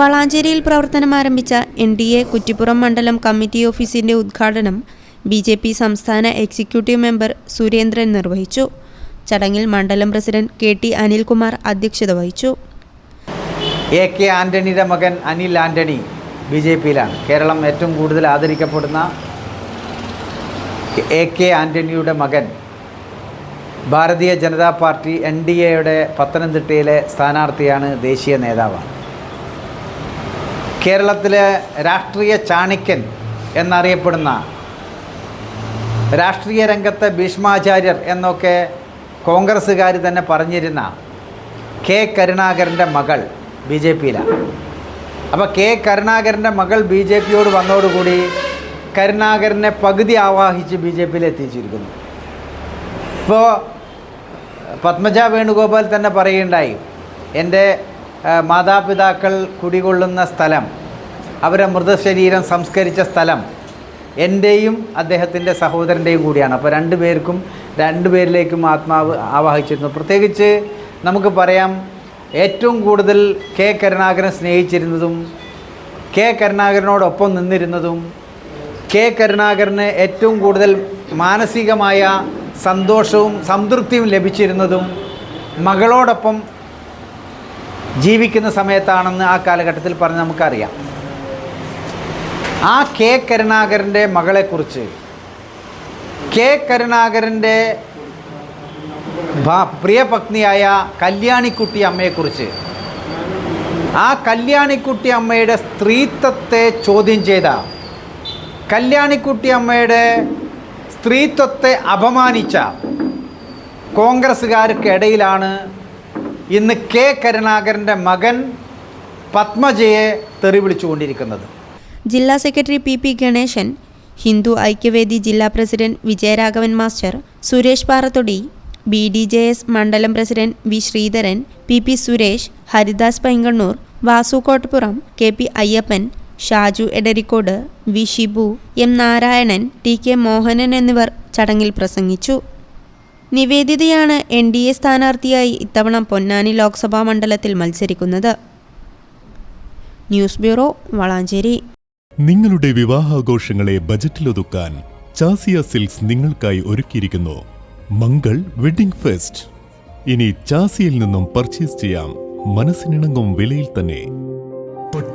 വളാഞ്ചേരിയിൽ പ്രവർത്തനം ആരംഭിച്ച N D A Kuttippuram മണ്ഡലം കമ്മിറ്റി ഓഫീസിന്റെ ഉദ്ഘാടനം ബി ജെ പി സംസ്ഥാന എക്സിക്യൂട്ടീവ് മെമ്പർ സുരേന്ദ്രൻ നിർവഹിച്ചു. ചടങ്ങിൽ മണ്ഡലം പ്രസിഡന്റ് കെ ടി അനിൽകുമാർ അധ്യക്ഷത വഹിച്ചു. എ കെ ആന്റണിയുടെ മകൻ അനിൽ ആന്റണി ബി ജെ പിയിലാണ്. കേരളം ഏറ്റവും കൂടുതൽ ആദരിക്കപ്പെടുന്ന എ കെ ആന്റണിയുടെ മകൻ Bharatiya Janata party N D എയുടെ പത്തനംതിട്ടയിലെ സ്ഥാനാർത്ഥിയാണ് ദേശീയ നേതാവ്. കേരളത്തിലെ രാഷ്ട്രീയ ചാണിക്യൻ എന്നറിയപ്പെടുന്ന രാഷ്ട്രീയ രംഗത്തെ ഭീഷ്മാചാര്യർ എന്നൊക്കെ കോൺഗ്രസ്സുകാർ തന്നെ പറഞ്ഞിരുന്ന കെ കരുണാകരന്റെ മകൾ ബി ജെ പിയിലാണ്. അപ്പോൾ കെ കരുണാകരന്റെ മകൾ ബി ജെ പിയോട് വന്നതോടുകൂടി കരുണാകരനെ പകുതി ആവാഹിച്ച് ബി ജെ പിയിൽ എത്തിച്ചിരിക്കുന്നു ഇപ്പോൾ പത്മജ വേണുഗോപാൽ തന്നെ പറയുകയുണ്ടായി എന്റെ മാതാപിതാക്കൾ കുടികൊള്ളുന്ന സ്ഥലം അവരെ മൃതശരീരം സംസ്കരിച്ച സ്ഥലം എന്റെയും അദ്ദേഹത്തിന്റെ സഹോദരന്റെയും കൂടിയാണ്. അപ്പോൾ രണ്ടു പേർക്കും രണ്ട് പേരിലേക്കും ആത്മാവ് ആവാഹിച്ചിരുന്നു. പ്രത്യേകിച്ച് നമുക്ക് പറയാം ഏറ്റവും കൂടുതൽ കെ കരുണാകരൻ സ്നേഹിച്ചിരുന്നതും കെ കരുണാകരനോടൊപ്പം നിന്നിരുന്നതും കെ കരുണാകരന് ഏറ്റവും കൂടുതൽ മാനസികമായ സന്തോഷവും സംതൃപ്തിയും ലഭിച്ചിരുന്നതും മകളോടൊപ്പം ജീവിക്കുന്ന സമയത്താണെന്ന് ആ കാലഘട്ടത്തിൽ പറഞ്ഞ് നമുക്കറിയാം. ആ കെ കരുണാകരന്റെ മകളെക്കുറിച്ച് കെ കരുണാകരന്റെ പ്രിയപത്നിയായ കല്യാണിക്കുട്ടി അമ്മയെക്കുറിച്ച് ആ കല്യാണിക്കുട്ടി അമ്മയുടെ സ്ത്രീത്വത്തെ ചോദ്യം ചെയ്ത കല്യാണിക്കുട്ടി അമ്മയുടെ സ്ത്രീത്വത്തെ അപമാനിച്ച കോൺഗ്രസ്സുകാർക്കിടയിലാണ് ഇന്ന് കെ കരുണാകരന്റെ മകൻ പത്മജയെ തെറി വിളിച്ചുകൊണ്ടിരിക്കുന്നത്. ജില്ലാ secretary P P Ganesan Hindu Aikyavedi ജില്ലാ president Vijayaraghavan master Suresh Parathodi B D J S മണ്ഡലം president V Sreedharan P P Suresh Haridas Painkannur Vasu Kottappuram K P Ayyappan Shaju Edarikode V. Shibu M. Narayanan T. K. Mohanan എന്നിവർ ചടങ്ങിൽ പ്രസംഗിച്ചു. നിവേദിതയാണ് N. D. A സ്ഥാനാർത്ഥിയായി ഇത്തവണ പൊന്നാനി ലോക്സഭാ മണ്ഡലത്തിൽ മത്സരിക്കുന്നത്. News bureau Valanchery. നിങ്ങളുടെ വിവാഹാഘോഷങ്ങളെ ബജറ്റിലൊതുക്കാൻ ചാസിയ സിൽക്സ് നിങ്ങൾക്കായി ഒരുക്കിയിരിക്കുന്നു. Mangal wedding fest. ഇനി ചാസിയിൽ നിന്നും പർച്ചേസ് ചെയ്യാം. മനസ്സിനിണങ്ങും വിലയിൽ തന്നെ.